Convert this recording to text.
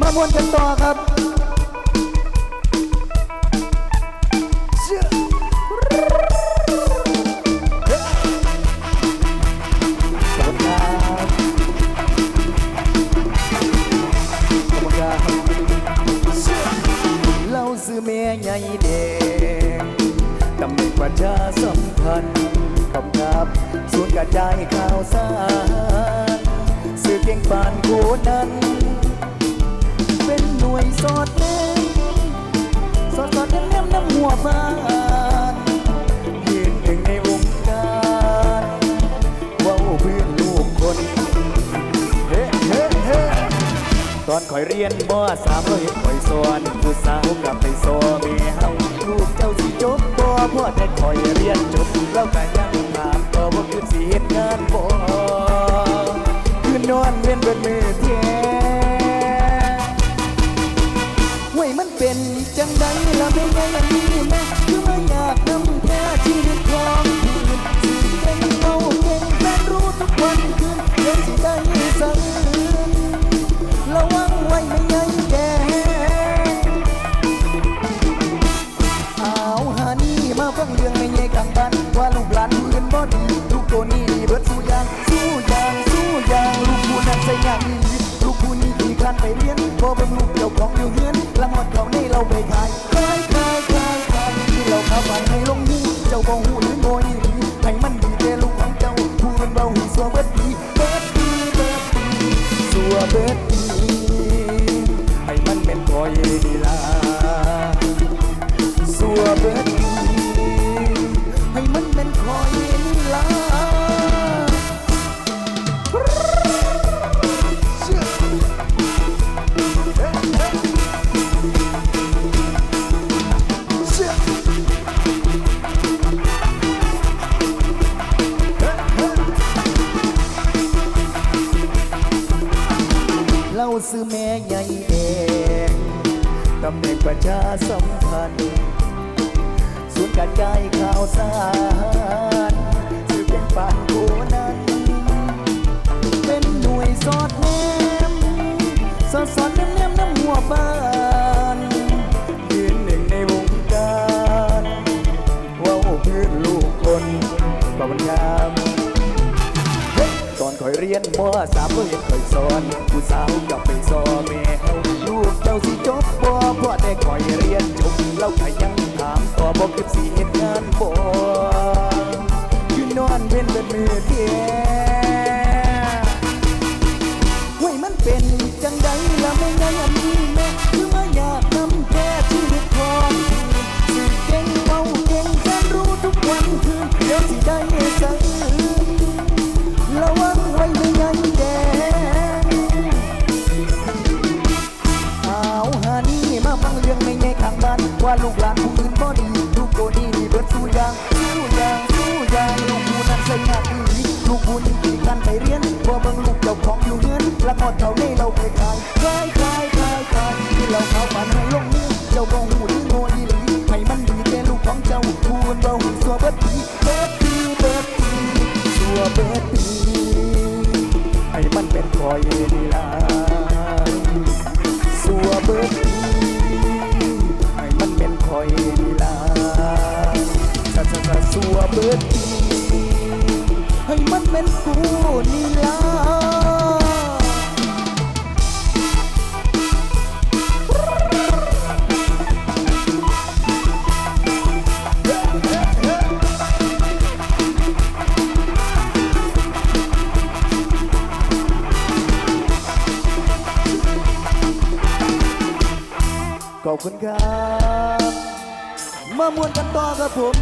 มามวนกันต่อครับเชื่อขอบคุณครับขอบคุณครับเราซื้อเมียใหญ่เด็กตำแหน่งประชาสัมพันธ์ขอบครับศูนย์กระจายข่าวสารสื่อเก่งปานโคนั้น เป็นหน่วยสอดแนมสอดสอดแนมแนมน้ำหัวบ้านยืนหนึ่งในวงการว้าเพื่อนลูกคนเฮ้เฮ้เฮ้ตอนคอยเรียนมสามเราเห็นคอยสอนผู้สาวกลับไปโซเมีเฮาลูกเจ้าสิจบบ่พ่อแต่คอยเรียนจบแล้วก็ยังถามา เรื่องไม่ไงกลางบ้านว่าลูกหลานอื่นบ่ดีลูกตัวนี้ดีเบิดสู้ยางสู้ยางสู้ยางลูกผู้นั้นใส่ยางอีลูกผู้นี้ขี่คร้านไปเรียนพอเบิ่งลูกเจ้าของอยู่เฮือนละหมดเขาในเราไปขายขายขายขายขายที่เราขับผ่านให้ลงนี้เจ้าบ่หูหรือโง่อีหลีให้มันดีแต่ลูกของเจ้าผู้มันเบาหูสัวเบิดดีเบิดดีเบิดดีสัวเบิดดีให้มันเป็นคอยดีลาาซื้อแม่ใหญ่เองตำแหน่งประชาสัมพันธ์ศูนย์กระจายข่าวสารสื่อเป็นปานโคนั้น เป็นหน่วยสอดแนมสอดสอดแนมแนมน้ำหัวบ้านยืนหนึ่งในวงการเว่าพื้นลูกคนบางงามตอนคอยเรียนมสามก็เห็นคอยสอนผู้สาว ว่าลูกหลานผู้อื่นบ่ดีลูกโกนี่นี่เบิดสู้ยางสู้อยางสู้อยางลูกผู้นั้นใส่งานอีหลีลูกผู้นี้ขี่กันไปเรียนบ่เบิ่งลูกเจ้าของอยู่เงินละงอดเท่านี้เราไปขายขายขาย ขายขาที่เราเข้าฝันให้ลงมือเจ้าบ่หูหรือโง่อีหลีให้มันดีแต่ลูกของเจ้าผู้อื่นบ่หูสัวเบิดดีเบิดดีเบิดดีสัวเบิดดีให้มันเป็นคอยดีลาสัวเบิดดีให้มันเป็นคอยดีลาซาซาซาสัวเบิดดีให้มันเป็นกูนี่ลา ขอบคุณครับ มามวนกันต่อครับผม